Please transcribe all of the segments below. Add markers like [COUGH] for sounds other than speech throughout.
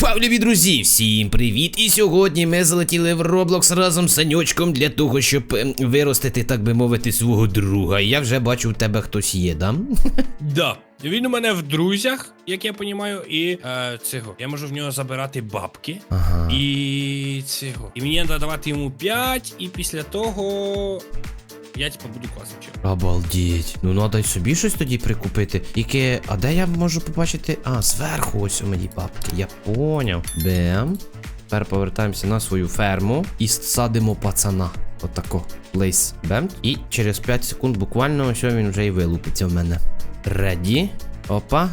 Пав, друзі, всім привіт! І сьогодні ми залетіли в Roblox разом з Санючком для того, щоб ем, виростити, так би мовити, свого друга. Я вже бачу, у тебе хтось є, да? [LAUGHS] Да. Він у мене в друзях, як я понімаю, і е, цього. Я можу в нього забирати бабки. Ага. І цього. І мені треба давати йому 5, і після того. Я типа буду класним чим. Обалдіть. Ну надо й собі щось тоді прикупити. Яке. А де я можу побачити? А, зверху ось у мені бабки. Я поняв. Бем. Тепер повертаємося на свою ферму і садимо пацана. Отако. Плейс. Бем. І через 5 секунд буквально ось він вже і вилупиться в мене. Реді. Опа.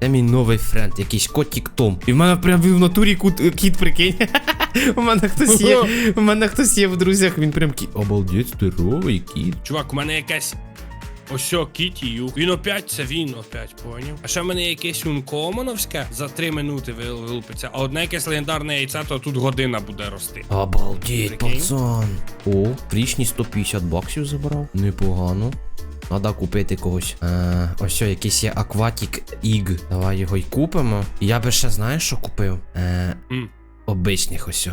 Це мій новий френд, якийсь котік Том. І в мене прям в натурі кіт, прикинь. [LAUGHS] У мене хтось є. У мене хтось є в друзях, він прям кіт. Обалдеть, здоровий кіт. Чувак, у мене якась. Ось о, Кітію. Він опять це він опять, поняв. А ще в мене якесь ункомоновське за 3 минути вилупиться, а одне якесь легендарне яйце, то тут година буде рости. Обалдеть, Прикинь. пацан. О, річні 150 баксів забрав. Непогано. Надо купити когось. Е, ось о, якийсь є Aquatic Ig. Давай його й купимо. Я би ще знаєш, що купив? Е, М. обичних ось.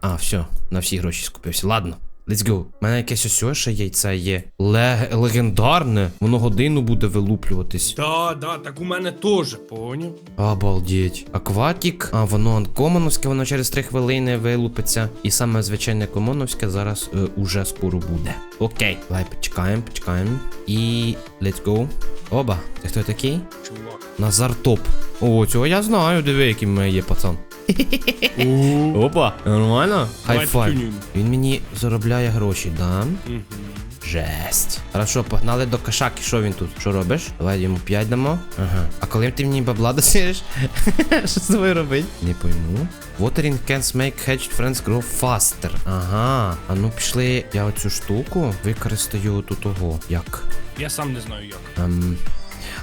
А, все, на всі гроші скупився. Ладно. Let's go. У мене якесь ось ще яйце є. Ле- легендарне. Воно годину буде вилуплюватись. Да, да, так у мене теж, поняв. Обалдеть. Акватік, а воно анкомоновське, воно через 3 хвилини вилупиться. І саме звичайне комоновське зараз е, уже скоро буде. Окей. Давай почекаємо, почекаємо. І let's go. Оба. Це хто такий? Чувак. Назар Топ. О, цього я знаю, диви, який в мене є пацан. Опа, нормально? Хай-фай. Він мені заробляє гроші, да? Жесть. Хорошо, погнали до кошаки. Що він тут? Що робиш? Давай йому 5 дамо. Ага. А коли ти мені бабла [LAUGHS] досиш? Що з тобою робить? Не пойму. Watering can make hatched friends grow faster. Ага. А ну пішли. Я оцю штуку використаю тут того. Як? Я сам не знаю як. Ем...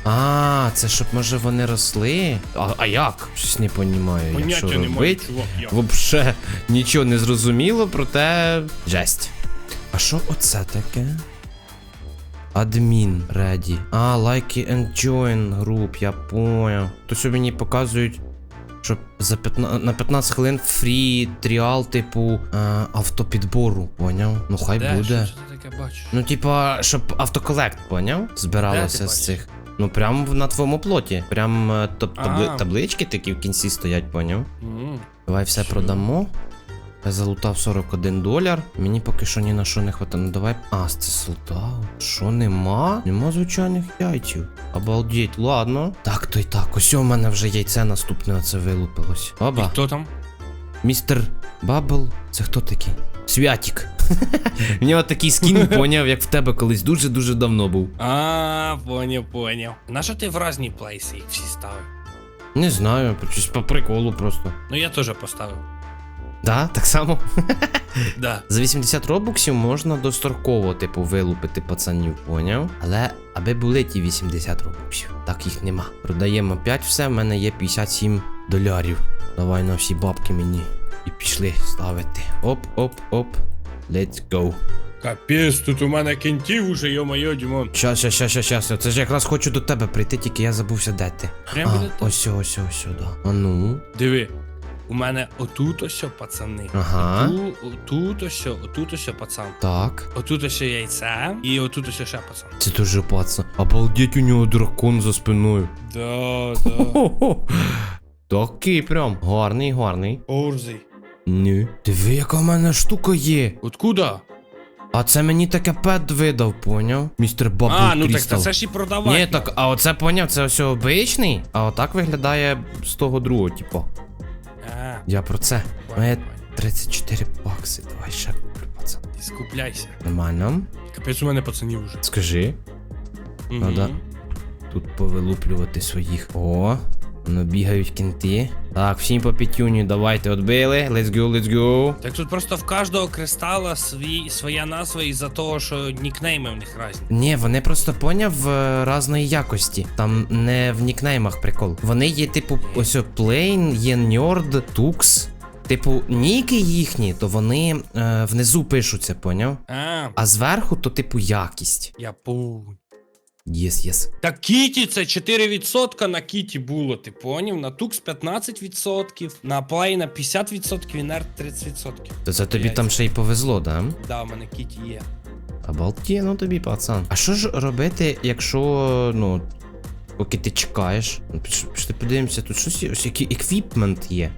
А, це щоб може вони росли? А, а як? Щось не понімаю. як що робить? Вообще нічого не зрозуміло, проте жесть. А що оце таке? Адмін ready. А, like and join group, я поняв. То що мені показують, що за 15, на 15 хвилин фрі тріал, типу е, автопідбору, поняв? Ну хай Де? буде. Що ти таке бачиш? Ну, типа, щоб автоколект, поняв? Збиралося з цих. Ну, прям на твоєму плоті. Прям е, тоб- табли- А. таблички такі в кінці стоять, поняв? М. Давай все Що? продамо. Я залутав 41 доляр. Мені поки що ні на що не хватає. Ну давай. А, це солдат. Що нема? Нема звичайних яйців. Обалдеть, ладно. Так, то й так. Ось у мене вже яйце наступне оце вилупилось. І хто там? Містер Бабл. Це хто такий? Святік. [LAUGHS] В нього такий скін, поняв, як в тебе колись дуже-дуже давно був. А, поняв, поняв. На що ти в різні плейси їх всі ставив? Не знаю, щось по приколу просто. Ну я теж поставив. Да, так само. [LAUGHS] Да. За 80 робоксів можна достроково, типу, вилупити пацанів, поняв? Але аби були ті 80 робоксів, так їх нема. Продаємо 5 все, в мене є 57 долярів. Давай на всі бабки мені. І пішли ставити. Оп, оп, оп. Let's go. Капець, тут у мене кінтів уже, йо-моє, Дімон. Щас, щас, щас, щас, щас. Це ж якраз хочу до тебе прийти, тільки я забувся де ти. Прямо А, біля тебе. ось, ось, ось сюди. А ну. Диви. У мене отут ось, пацани. Ага. Оту- Отут ось, отут ось пацан. Так. Отут ось яйце, і отут ось ще пацан. Це дуже пацан. Обалдеть у нього дракон за спиною. Да, да. Такий прям. Гарний, гарний. Орзий. Ні. Диви, яка в мене штука є. Откуда? А це мені таке пет видав, поняв? Містер Бабл А, ну так це ж і продавати. Ні, так, а оце поняв, це ось обичний, а отак виглядає з того другого, типу. А, Я про це. Має 34 бакси. Давай ще куплю, пацан. ти скупляйся. Нормально. Капець у мене пацанів уже. Скажи. Мгм. Надо тут повилуплювати своїх. О, ну бігають кінти. Так, всім по п'ятюню, давайте отбили. Let's go, let's go. Так тут просто в кожного кристала свій, своя назва із-за того, що нікнейми в них різні. Ні, вони просто поняв е, разної якості. Там не в нікнеймах прикол. Вони є, типу, ось Plain, є Nerd, Tux. Типу, ніки їхні, то вони е, внизу пишуться, поняв? А, А зверху, то, типу, якість. я пунь. Єс, єс. Так Кіті це 4% на Кіті було, ти поняв? На Тукс 15%, на Плей на 50% і на 30%. То це тобі Блядь. там ще й повезло, да? Да, в мене Кіті є. Обалті, ну тобі, пацан. А що ж робити, якщо, ну, поки ти чекаєш? Ну, піш- Пішли подивимося, тут щось є, ось який еквіпмент є.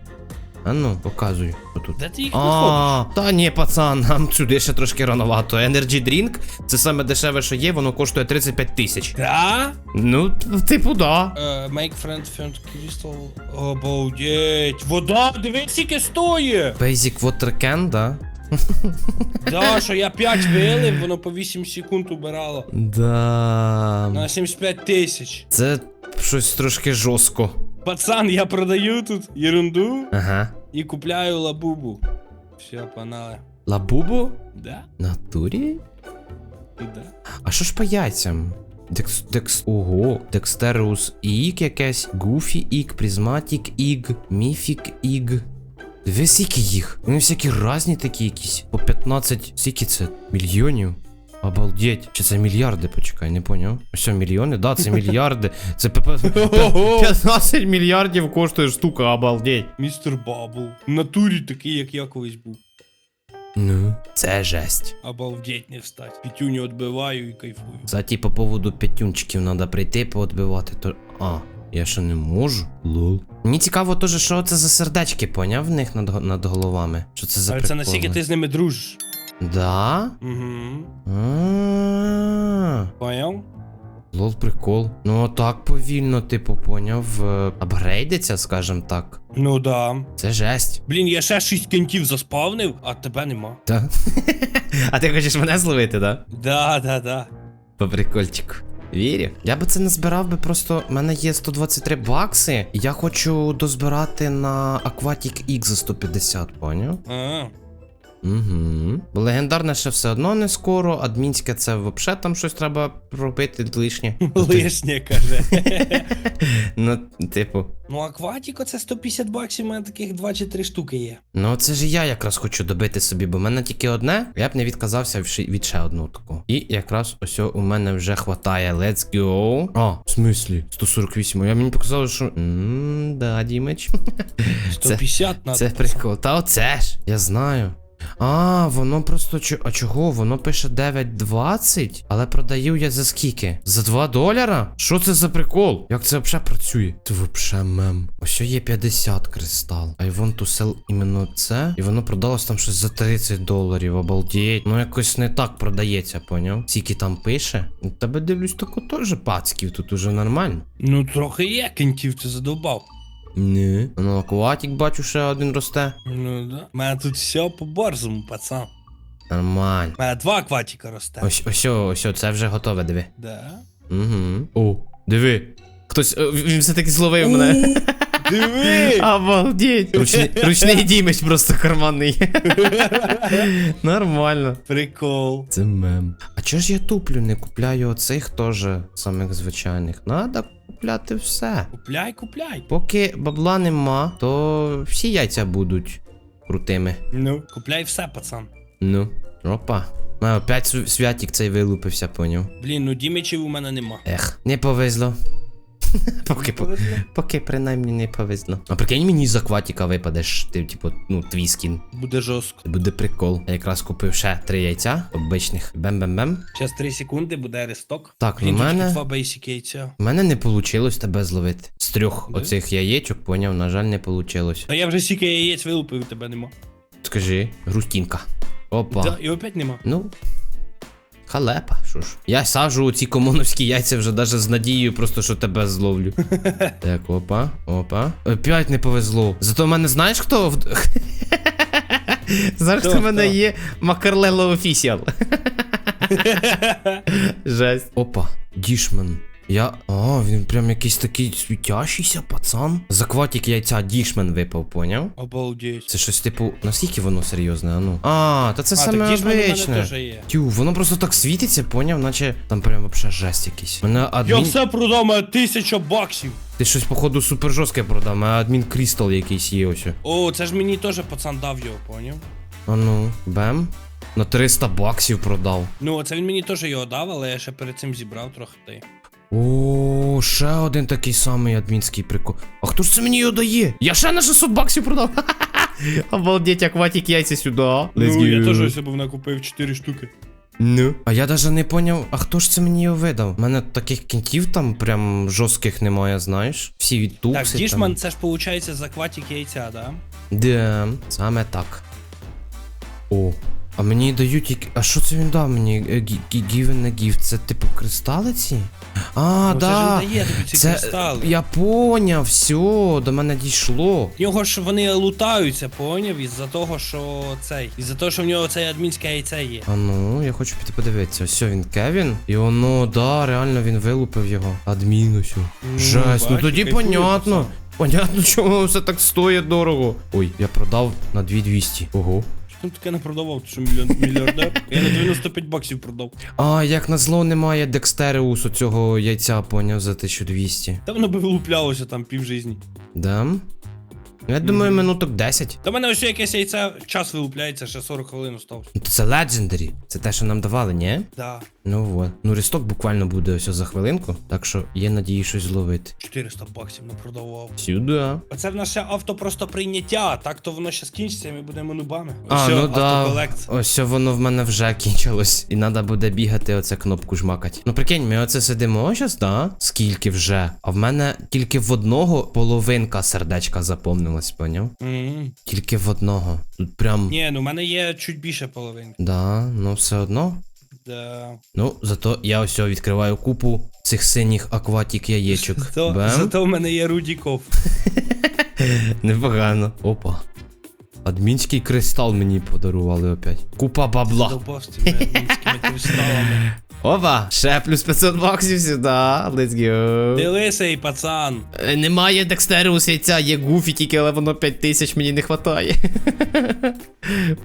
А ну, показуй. Що тут? Де ти їх знаходиш? Та ні, пацан, нам сюди ще трошки рановато. Energy Drink, це саме дешеве, що є, воно коштує 35 тисяч. Да? Ну, типу, да. Е, make friend found crystal. Обалдеть. Вода, дивись, скільки стоїть. Basic Water Can, да? [LAUGHS] Да, що я 5 вилив, воно по 8 секунд убирало. Да. На 75 тисяч. Це щось трошки жорстко. Пацан, я продаю тут ерунду Ага. І купляю лабубу. Все, панали. Лабубу? Да? Натурі? Да. А що ж по яйцям? Декс, декс, ого, Декстерус Ік якесь, Гуфі Ік, Призматік Іг, Міфік Іг. Диви, скільки їх. Вони всякі разні такі якісь. По 15, скільки це? Мільйонів? Обалдеть. Чи це мільярди? Почекай, не поняв. Що, мільйони? Да, це мільярди. Це пе- пе- 15 [LAUGHS] мільярдів коштує штука, обалдеть. Містер Бабл. В натурі такий, як я колись був. Ну, це жесть. Обалдеть не встать. Пітюню відбиваю і кайфую. Кстати, по поводу п'ятюнчиків треба прийти поотбивати, то. А, я ще не можу. Лол. Мені цікаво теж, що це за сердечки, поняв в них над, го- над головами. Що це за Але це приколи? наскільки ти з ними дружиш. Да? Угу. А, Поняв? Лол, прикол. Ну так повільно, типу, поняв. е, Апгрейдиться, скажем так. Ну да. Це жесть. Блін, я ще 6 кентів заспавнив, а тебе нема. Да. [LAUGHS] а ти хочеш мене зловити, да? Да, да, да. По прикольчику. Вірю. Я би це не збирав би просто. У мене є 123 бакси. і Я хочу дозбирати на Aquatic X за 150, поняв? А, Угу. Бо легендарне ще все одно не скоро, адмінське це взагалі там щось треба робити лишнє. [LAUGHS] лишнє каже. [LAUGHS] Ну, типу. ну, акватіко це 150 баксів, у мене таких 2 чи 3 штуки є. Ну, це ж я якраз хочу добити собі, бо в мене тільки одне, я б не відказався від ще- від ще одного такого. І якраз ось у мене вже хватає. Let's go. А, в смислі? 148. Я мені показали, що. Ммм, да, Дімич. 150 [LAUGHS] надо. Це прикол. Та оце ж, я знаю. А, воно просто А чого? Воно пише 9.20, але продаю я за скільки? За 2 доляра? Що це за прикол? Як це взагалі працює? Це взагалі мем. Ось є 50 кристал. I want to sell іменно це. І воно продалось там щось за 30 доларів. Обалдеть. Ну якось не так продається, поняв? Скільки там пише? Тебе дивлюсь, тако теж пацьків, тут уже нормально. Ну, трохи є кентів, ти задовбав. Ні. Ну, акватік бачу, ще один росте. Ну да. У мене тут все по-борзому, пацан. Нормально. У мене два акватіка росте. Ось, ось, ось, це вже готове, диви. Да. Угу. О, диви. Хтось. е, Він все-таки зловив мене. [LAUGHS] Диви! Обалдеть. Ручний, [LAUGHS] ручний дімець просто карманний. [LAUGHS] Нормально. Прикол. Це мем. А чого ж я туплю, не купляю оцих теж самих звичайних? Надо купляти все. Купляй, купляй. Поки бабла нема, то всі яйця будуть крутими. Ну, купляй все, пацан. Ну, опа. А, опять святік цей вилупився, поняв. Блін, ну дімічів у мене нема. Ех, не повезло. [LAUGHS] Поки, по- поки принаймні не повезло. А прикинь, мені з акватіка випадеш, ти, типу, ну, твій скін. Буде жорстко. Буде прикол. Я якраз купив ще три яйця обичних. Бем-бем-бем. Зараз 3 секунди, буде ресток. Так, ну в мене. два бейсік яйця. У мене не вийшло тебе зловити. З трьох Да? оцих яєчок, поняв, на жаль, не вийшло. А я вже стільки яєць вилупив, тебе нема. Скажи, грустінка. Опа. Да, і опять нема. Ну. Халепа, що ж. Я сажу ці комоновські яйця вже навіть з надією, просто що тебе зловлю. [LAUGHS] так, опа, опа. Опять не повезло. Зато в мене знаєш хто? [LAUGHS] Зараз Хто, в мене є Макарлело офіціал. [LAUGHS] Жесть. Опа, Дішмен. Я. А, він прям якийсь такий світящийся пацан. З акватик яйця Дішмен випав, поняв? Обалдеть. Це щось типу. Наскільки воно серйозне, а ну. А, та це а, саме так обичне. Тю, воно просто так світиться, поняв, наче там прям вообще жесть якийсь. Мене Я все продав, мене тисяча баксів. Ти щось, походу, супер жорстке продав, а адмін Крістал якийсь є ось. О, це ж мені теж пацан дав його, поняв? А ну, бем. На 300 баксів продав. Ну, оце він мені теж його дав, але я ще перед цим зібрав трохи. О, ще один такий самий адмінський прикол. А хто ж це мені його дає? Я ще на 600 баксів продав. [LAUGHS] Обалдеть, акватик яйця сюди. Let's Ну, я теж ось був накупив 4 штуки. Ну. А я даже не поняв, а хто ж це мені його видав? У мене таких кінтів там прям жорстких немає, знаєш. Всі від тупси. Так, Дішман, це ж виходить за кватик яйця, да? Да, саме так. О. А мені дають які. А що це він дав мені? Е, Given a gift. Це типу кристалиці? А, Ну, да. Це ж дає тобі ці Це кристали. я поняв, все, до мене дійшло. В нього ж вони лутаються, поняв, із-за того, що цей. Із-за того, що в нього це адмінське яйце є. А ну, я хочу піти подивитися. Ось він Кевін. І воно, да, реально він вилупив його. Адмін усю. Ну, Жесть, ну тоді понятно. Понятно, [LAUGHS] чому все так стоїть дорого. Ой, я продав на 2200. Ого. Там таке не продавав, ти що мільйон мільярдер? Я на 95 баксів продав. А, як на зло немає Декстереусу цього яйця, поняв за 1200. Та воно би вилуплялося там пів житті. Да? Я думаю, минуток 10. Та в мене ось якесь яйце час вилупляється, ще 40 хвилин осталось. Ну це Legendary. Це те, що нам давали, ні? Да. Ну вот. Ну, ресток буквально буде ось за хвилинку, так що є надії щось зловити. 400 баксів не продавав. Сюди. Оце в наше авто просто прийняття, так то воно ще скінчиться, і ми будемо нубами. А, Ось ну да. Ось воно в мене вже кінчилось. І треба буде бігати, оце кнопку жмакати. Ну прикинь, ми оце сидимо зараз, да? Скільки вже? А в мене тільки в одного половинка сердечка заповнилась, поняв? Мгм. Тільки в одного. Тут прям. Ні, ну в мене є чуть більше половинки. Да, ну все одно. Да. Ну, зато я ось відкриваю купу цих синіх акватік яєчок. [LAUGHS] Зато, Бем. зато в мене є Рудіков. [LAUGHS] Непогано. Опа. Адмінський кристал мені подарували опять. Купа бабла. Довбав з цими адмінськими кристалами. [LAUGHS] Опа, ще плюс 500 баксів сюди. Let's go. Дивися, і пацан. Е, Немає Декстеріус яйця, є Гуфі тільки, але воно 5000 мені не хватає. [LAUGHS]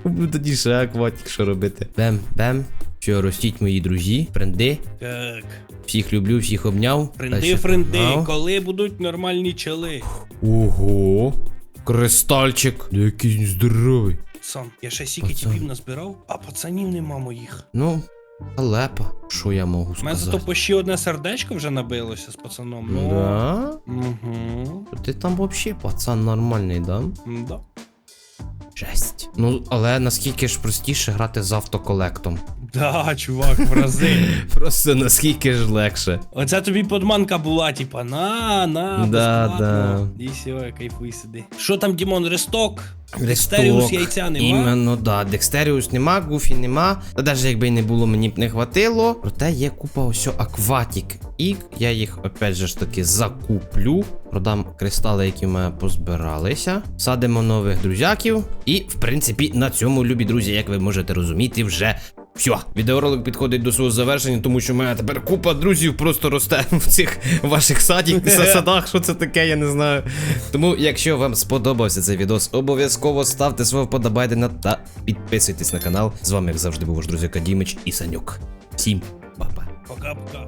Ну, Тоді ще акватик, що робити. Бем, бем. Що, ростіть мої друзі, френди. Так. Всіх люблю, всіх обняв. Френди, Дальше френди, погнав. коли будуть нормальні чели? Ого. Кристальчик. Який здоровий. Сам, я ще сіки Пацан. тіпів назбирав, а пацанів нема моїх. Ну, халепа. Що я можу У мене зато по ще одне сердечко вже набилося з пацаном. Ну. Да? Угу. Ти там вообще пацан нормальний, да? Да. Жесть. Ну, але наскільки ж простіше грати з автоколектом. Да, чувак, в рази. [LAUGHS] Просто наскільки ж легше. Оце тобі подманка була, типа, на, на, Да, безплатно. І все, кайфуй сиди. Що там, Дімон, ресток? Декстеріус яйця нема. Іменно, да. Декстеріус нема, Гуфі нема. Та навіть якби й не було, мені б не хватило. Проте є купа ось акватік. І я їх опять же ж таки закуплю. Продам кристали, які в мене позбиралися. Садимо нових друзяків. І, в принципі, на цьому, любі друзі, як ви можете розуміти, вже. Все, відеоролик підходить до свого завершення, тому що в мене тепер купа друзів просто росте [LAUGHS] в цих ваших садів, [LAUGHS] садах. Що це таке, я не знаю. Тому, якщо вам сподобався цей відос, обов'язково ставте свого вподобайдена та підписуйтесь на канал. З вами, як завжди, був ваш друзяка Дімич і Санюк. Всім па-па. Пока-пока.